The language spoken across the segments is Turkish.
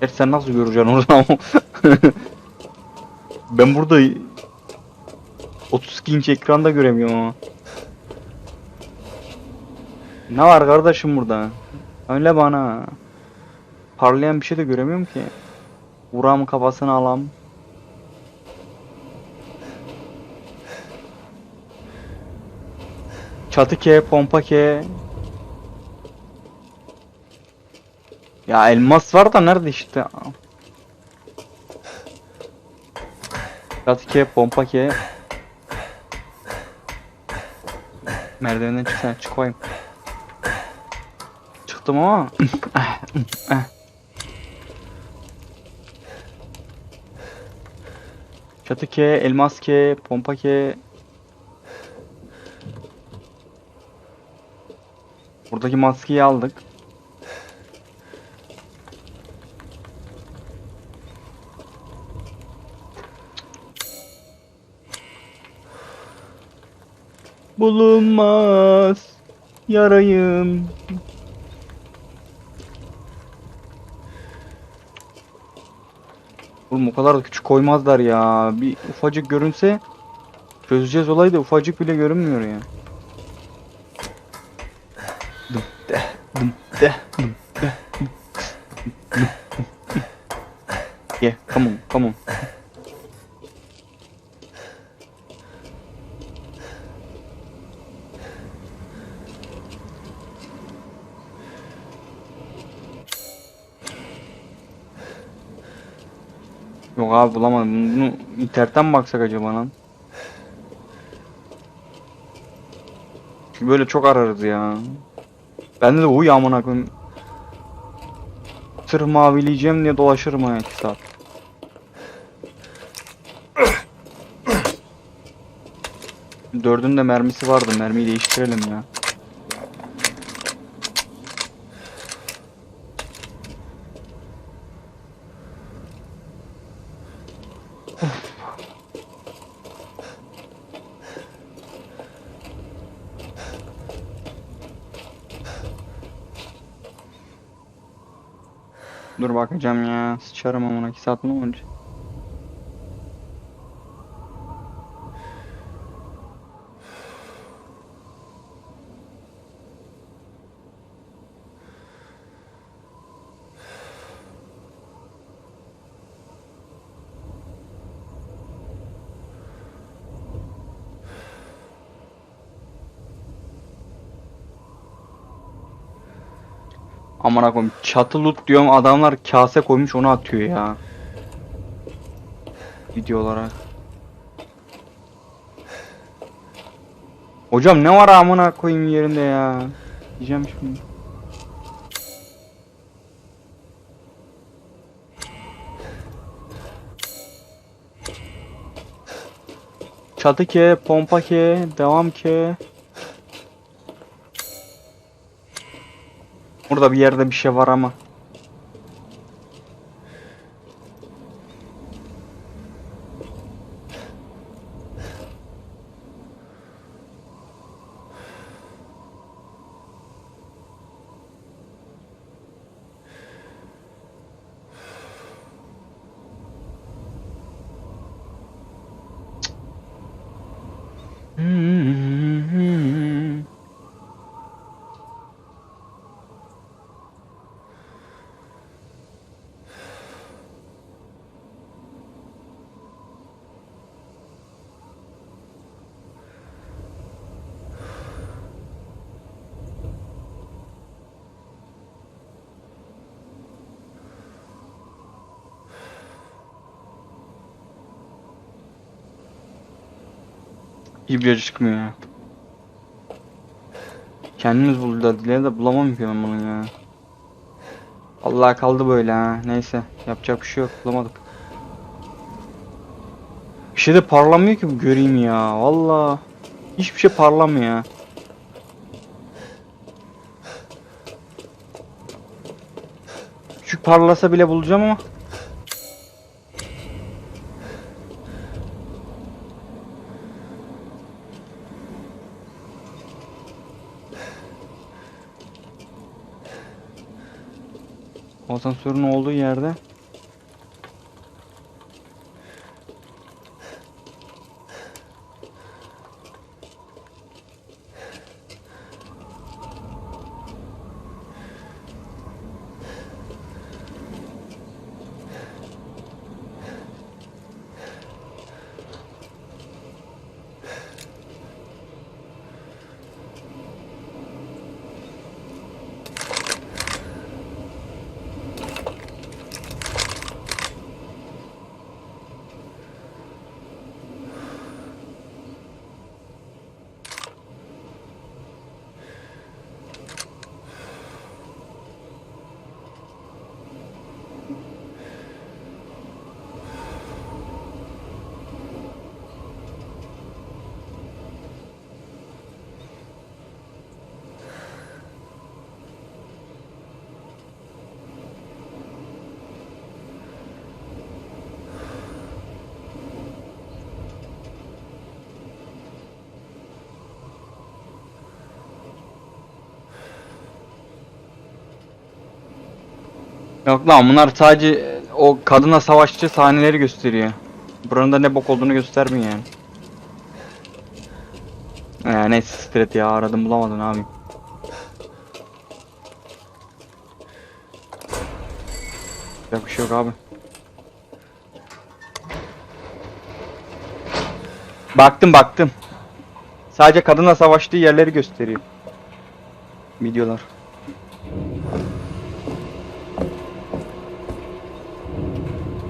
Gerçi sen nasıl göreceksin oradan? ben burada 32 inç ekranda göremiyorum ama. Ne var kardeşim burada? Öyle bana. Parlayan bir şey de göremiyorum ki. Buram kafasını alam. Çatı ke, pompa ke. Ya elmas var da nerede işte? Çatı ke, pompa ke. Merdivenden çıksana, çık koyayım. Çıktım ama. Çatı ke, elmas ke, pompa ke. Buradaki maskeyi aldık. Bulunmaz yarayım. Oğlum o kadar da küçük koymazlar ya. Bir ufacık görünse çözeceğiz olayı da ufacık bile görünmüyor ya. Dım de, dım de, dım de. Yeah, come on, come on. Abi bulamadım. Bunu internetten baksak acaba lan? Böyle çok ararız ya. Bende de uy amına koyayım. Tır mavileyeceğim diye dolaşırım ha 2 saat. Dördün de mermisi vardı. Mermiyi değiştirelim ya. Dur bakacağım ya. Sıçarım amına 2 saat mi olunca? Amına koyayım çatı loot diyorum adamlar kase koymuş onu atıyor ya. Video olarak. Hocam ne var amına koyayım yerinde ya. Diyeceğim şimdi. Çatı ke, pompa ke, devam ke. Burada bir yerde bir şey var ama. Hmm. İbre çıkmıyor ya. Kendimiz bulacağız diye de bulamam ki ben bunu ya. Allah kaldı böyle ha. Neyse yapacak bir şey yok bulamadık. Bir şey de parlamıyor ki bu göreyim ya. Valla. Hiçbir şey parlamıyor. Küçük parlasa bile bulacağım ama. Asansörün olduğu yerde Yok lan bunlar sadece e, o kadına savaşçı sahneleri gösteriyor. Buranın da ne bok olduğunu göstermiyor yani. Ee, neyse stret ya aradım bulamadım abi. Yapacak bir şey yok abi. Baktım baktım. Sadece kadınla savaştığı yerleri gösteriyor. Videolar.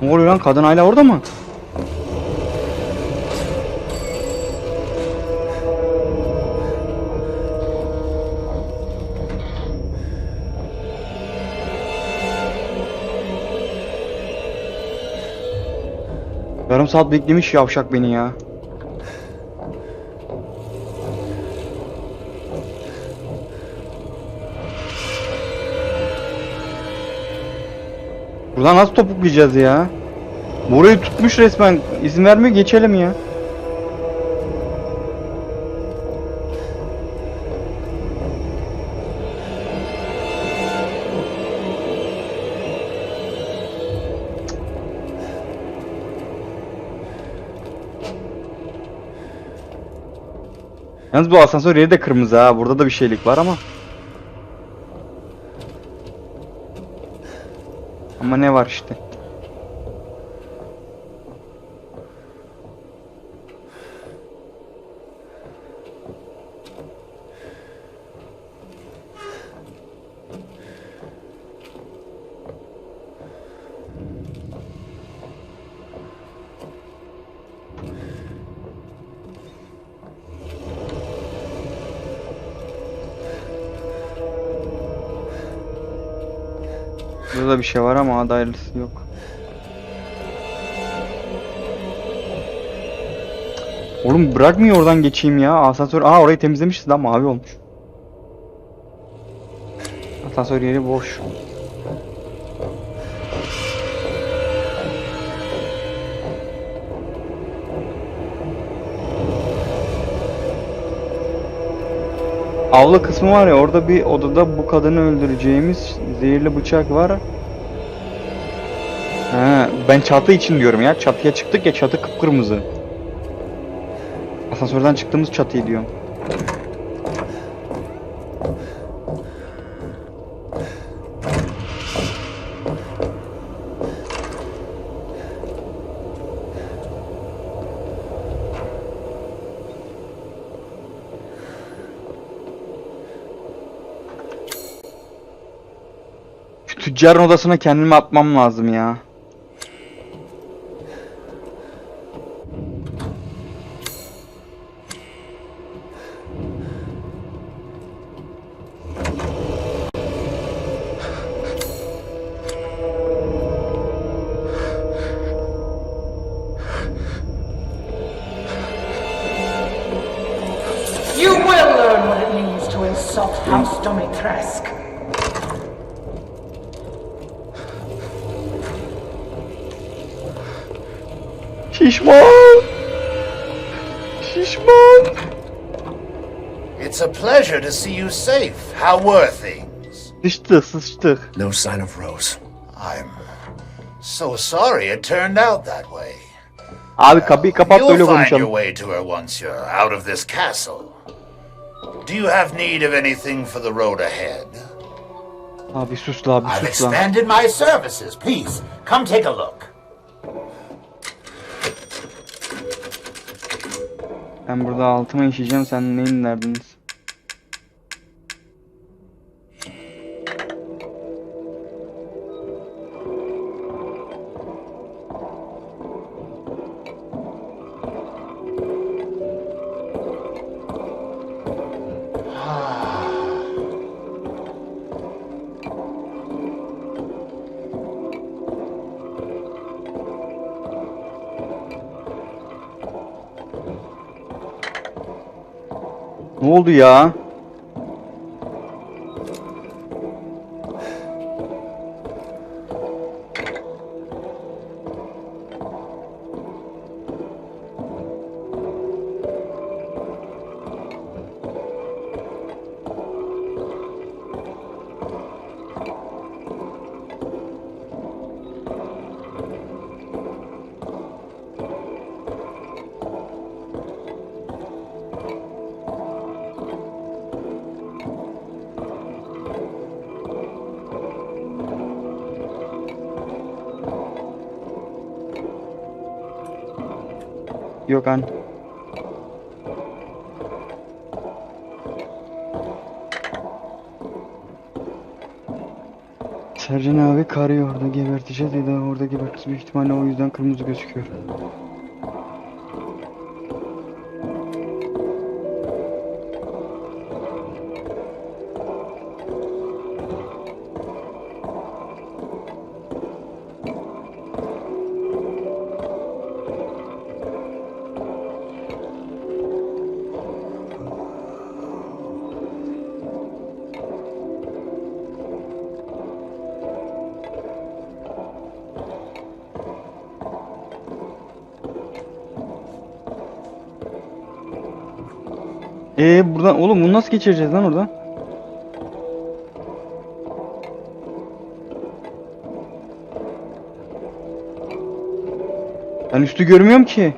Ne oluyor lan? Kadın hala orada mı? Yarım saat beklemiş yavşak beni ya. Buradan nasıl topuklayacağız ya? Burayı tutmuş resmen. İzin vermiyor geçelim ya. Yalnız bu asansör yeri de kırmızı ha. Burada da bir şeylik var ama. Ama ne var işte. Bir şey var ama adaylısı yok. Oğlum bırakmıyor oradan geçeyim ya. Asansör. Aa orayı temizlemişiz lan mavi olmuş. Asansör yeri boş. Avlu kısmı var ya orada bir odada bu kadını öldüreceğimiz zehirli bıçak var. Ben çatı için diyorum ya. Çatıya çıktık ya çatı kıpkırmızı. Asansörden çıktığımız çatıyı diyorum. Tüccarın odasına kendimi atmam lazım ya. Şişman! Şişman! It's a pleasure to see you safe. How were things? No sign of Rose. I'm so sorry it turned out that way. Abi kapıyı kapat da öyle You'll find your konuşalım. way to her once you're out of this castle. Do you have need of anything for the road ahead? Abi sus la abi I've sus la. expanded my services. Please, come take a look. Ben burada altıma işeyeceğim sen neyin derdiniz? Oldu ya? Yok an. Sercan abi karıyı orada geberteceğiz ya da orada geberteceğiz büyük ihtimalle o yüzden kırmızı gözüküyor. Ee buradan oğlum bunu nasıl geçireceğiz lan oradan? Ben üstü görmüyorum ki.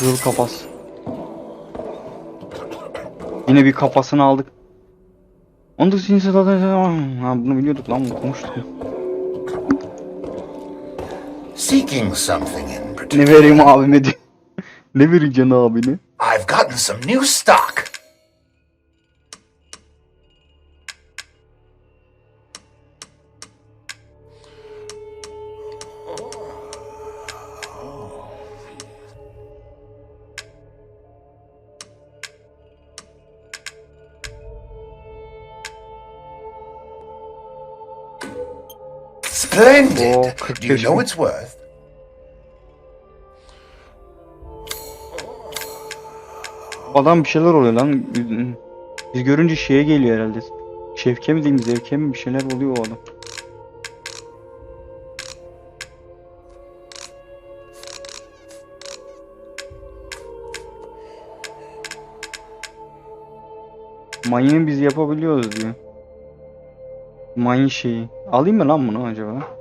Kızıl kapas. Yine bir kafasını aldık. Onu da sinsi Ha bunu biliyorduk lan bunu konuştuk. Seeking something in Ne particular. vereyim abime diye. ne vereceksin abine? I've gotten some new stock. Do you know its worth? Adam bir şeyler oluyor lan. Biz görünce şeye geliyor herhalde. Şevke mi diyeyim zevke mi bir şeyler oluyor o adam. Mayını biz yapabiliyoruz diyor. Mayın şeyi. Alayım mı lan bunu acaba?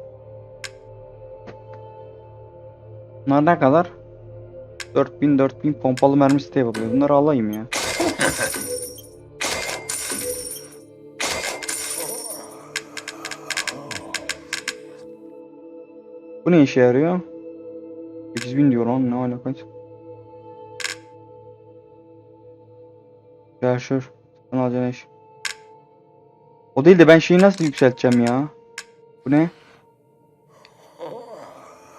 Bunlar ne kadar? 4000 4000 pompalı mermisi de yapabiliyor. Bunları alayım ya. Bu ne işe yarıyor? 8000 diyor lan ne alakası? Şur. Sen alacaksın eş. O değil de ben şeyi nasıl yükselteceğim ya? Bu ne?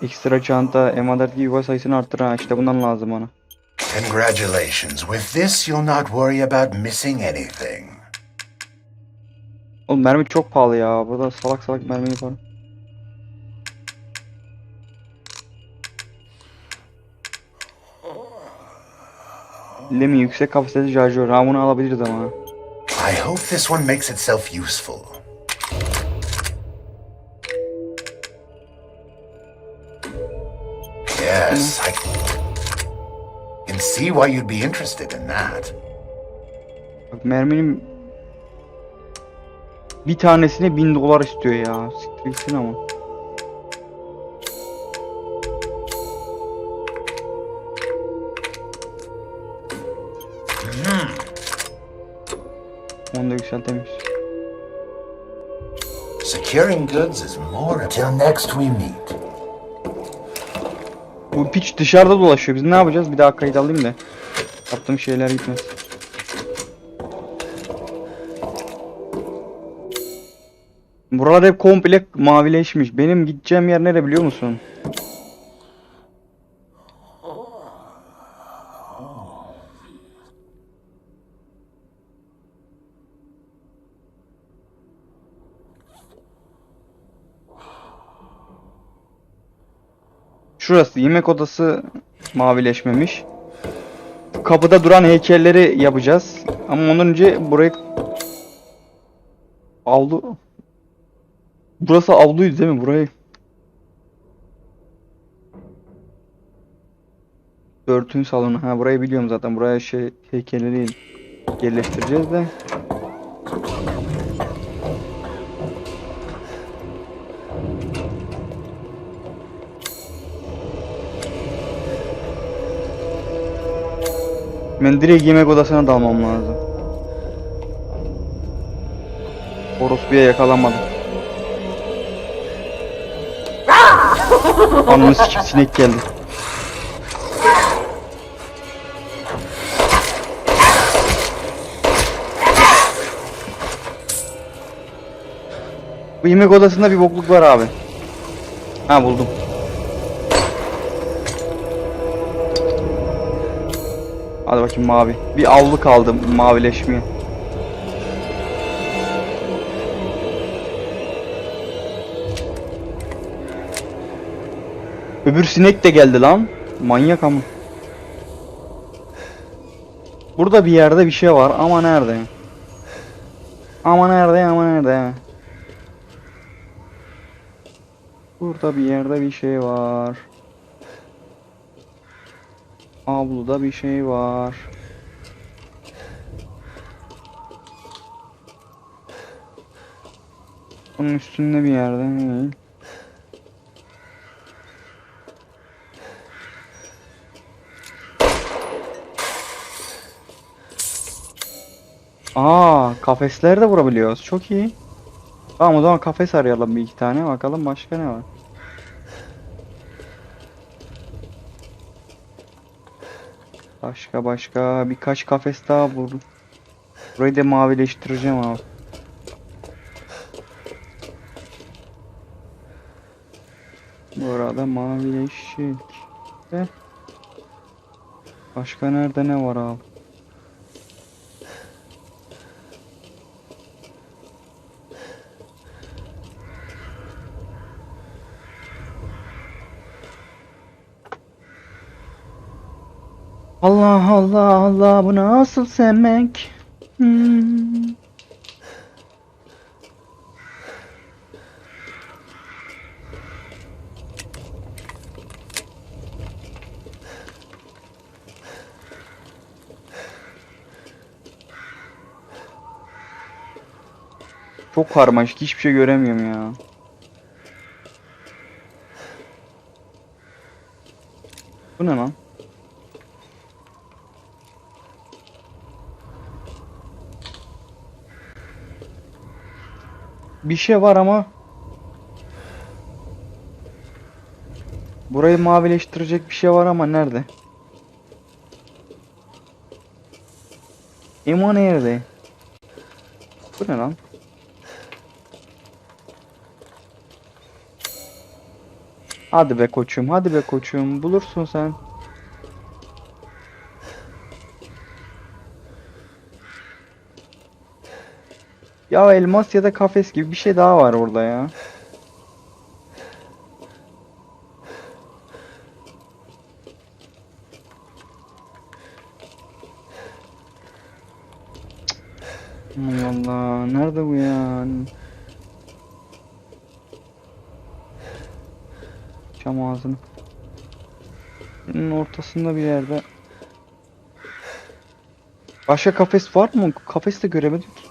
Ekstra çanta, M4 yuva sayısını arttır ha. İşte bundan lazım bana. Congratulations. With this, you'll not worry about missing anything. Oğlum mermi çok pahalı ya. Burada salak salak mermi yaparım. Lemi yüksek kapasiteli şarjör. Ha bunu alabiliriz ama. I hope this one makes itself useful. Yes, I can see why you'd be interested in that. Bak merminin bir tanesine 1000 dolar istiyor ya. Siktir gitsin ama. Onu da yükseltemiş. Securing goods is more until next we meet. Bu piç dışarıda dolaşıyor. Biz ne yapacağız? Bir daha kayıt alayım da. Yaptığım şeyler gitmez. Buralar hep komple mavileşmiş. Benim gideceğim yer nere biliyor musun? Şurası yemek odası mavileşmemiş. Kapıda duran heykelleri yapacağız. Ama ondan önce burayı avlu Burası avluydu değil mi? Burayı Örtün salonu. Ha burayı biliyorum zaten. Buraya şey heykelleri yerleştireceğiz de. Ben direkt yemek odasına dalmam lazım. Orospu'ya yakalamadım. Ananı sikip sinek geldi. Bu yemek odasında bir bokluk var abi. Ha buldum. Hadi bakayım mavi. Bir avlu kaldı mavileşmeye. Öbür sinek de geldi lan. Manyak ama. Burada bir yerde bir şey var ama nerede? Ama nerede ama nerede? Burada bir yerde bir şey var. Avluda bir şey var. Bunun üstünde bir yerde değil. Aa, kafesler de vurabiliyoruz. Çok iyi. Tamam o zaman kafes arayalım bir iki tane. Bakalım başka ne var. Başka başka birkaç kafes daha buldum. Burayı da mavileştireceğim abi. Burada mavileşik. De. Başka nerede ne var abi? Allah Allah Allah bu nasıl sevmek? Hmm. Çok karmaşık hiçbir şey göremiyorum ya. Bu ne lan? Bir şey var ama Burayı mavileştirecek bir şey var ama nerede? Emo nerede? Bu ne lan? Hadi be koçum, hadi be koçum. Bulursun sen. Ya elmas ya da kafes gibi bir şey daha var orada ya. Allah. Nerede bu ya? Çam ağzını. Bunun ortasında bir yerde. Başka kafes var mı? Kafes de göremedim ki.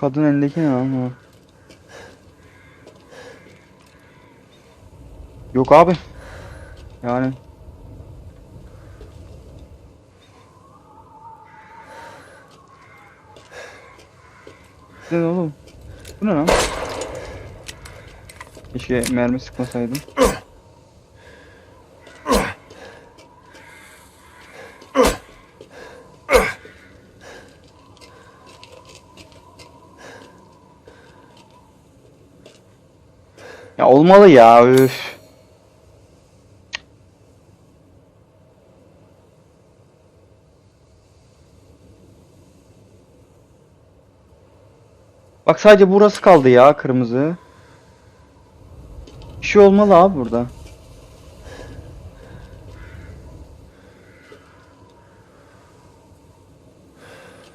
Kadın elindeki ne lan? Yok abi. Yani. Ne oğlum? Bu ne lan? Keşke mermi sıkmasaydım. Olmalı ya üf. Bak sadece burası kaldı ya kırmızı. Bir şey olmalı abi burada.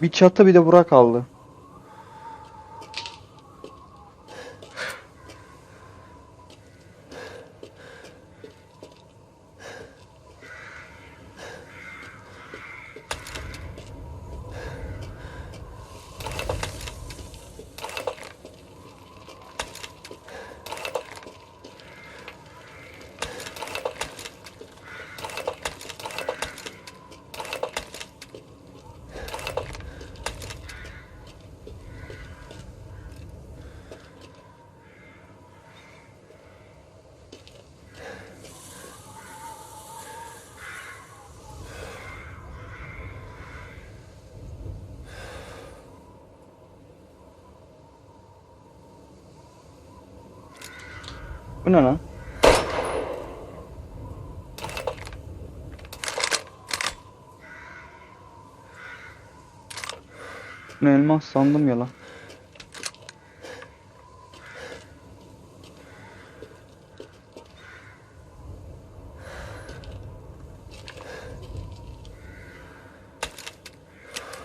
Bir çatı bir de bura kaldı. Bu ne lan? Bu elmas sandım ya lan.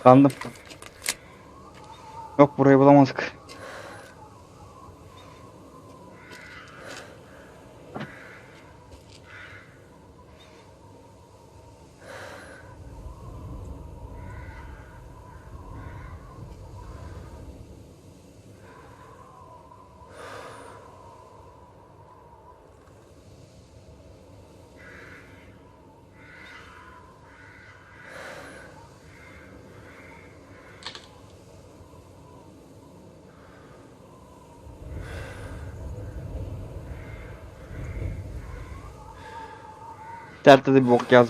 Sandım. Yok burayı bulamadık. Dertte de bir bok yaz.